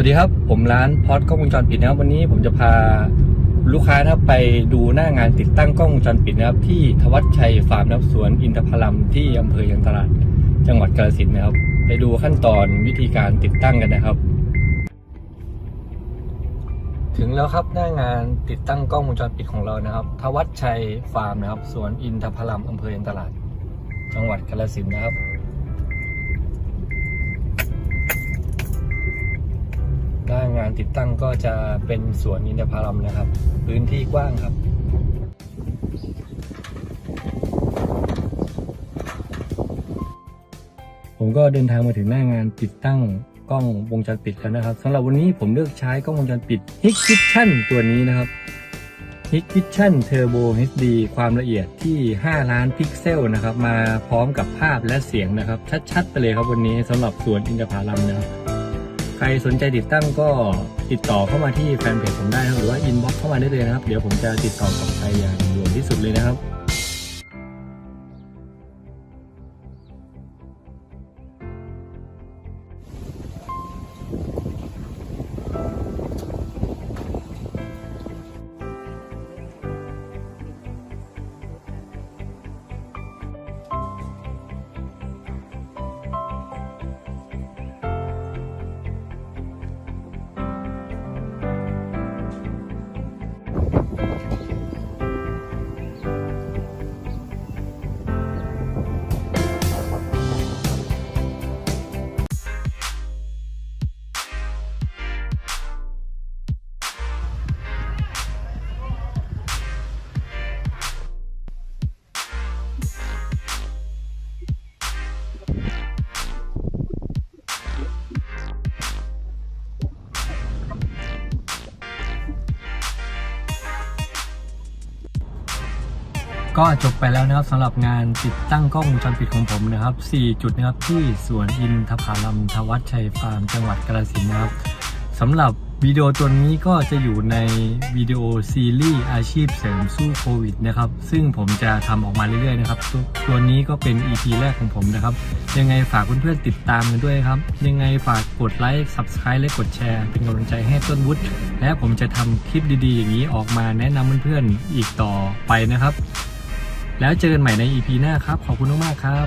วัสดีครับผมร้านพอดกล้องวงจรปิดนะครับวันนี้ผมจะพาลูกค้านะครับไปดูหน้างานติดตั้งกล้องวงจรปิดนะครับที่ทวัชชัยฟาร์มนะครับสวนอินทผลัมที่อำเภอยางตลาด จังหวัดกาฬสินธุ์นะครับ ไปดูขั้นตอนวิธีการติดตั้งกันนะครับ ถึงแล้วครับหน้างานติดตั้งกล้องวงจรปิดของเรานะครับ ทวัชชัยฟาร์มนะครับสวนอินทผลัมอำเภอยางตลาด จังหวัดกาฬสินธุ์นะครับ หน้า งานติดตั้งก็จะเป็นสวนอินทผลัมนะครับ พื้นที่กว้างครับผมก็เดินทางมาถึงหน้างานติดตั้งกล้องวงจรปิดแล้วนะครับสำหรับวันนี้ผมเลือกใช้กล้องวงจรปิด Hikvision ตัวนี้นะครับ Hikvision Turbo HD ความละเอียดที่ 5 ล้านพิกเซลนะครับ มาพร้อมกับภาพและเสียงนะครับ ชัดๆไปเลยครับวันนี้สำหรับสวนอินทผลัมนะครับ ใครสนใจติดตั้งก็ติดต่อเข้ามาที่แฟนเพจผมได้นะครับหรือว่าอินบ็อกเข้ามาได้เลยนะครับ เดี๋ยวผมจะติดต่อกับใครอย่างด่วนที่สุดเลยนะครับ ก็จบไปแล้วนะครับสำหรับงานติดตั้งกล้องวงจรปิดของผมนะครับ 4 จุดนะครับที่สวนอินทผลัมทวัชชัยฟาร์มจังหวัดกาฬสินธุ์นะครับสำหรับวิดีโอตัวนี้ก็จะอยู่ในวิดีโอซีรีส์อาชีพเสริมสู้โควิดนะครับซึ่งผมจะทำออกมาเรื่อยๆนะครับตัวตัวนี้ก็เป็น EP แรกของผมนะครับ ยังไงฝากเพื่อนๆติดตามกันด้วยครับ ยังไงฝากกดไลค์ Subscribe และกดแชร์ เป็นกำลังใจให้ต้นวุฒิและผมจะทำคลิปดีๆ อย่างนี้ออกมาแนะนำเพื่อนๆอีกต่อไปนะครับ แล้วเจอกันใหม่ใน EP หน้าครับ ขอบคุณมากๆครับ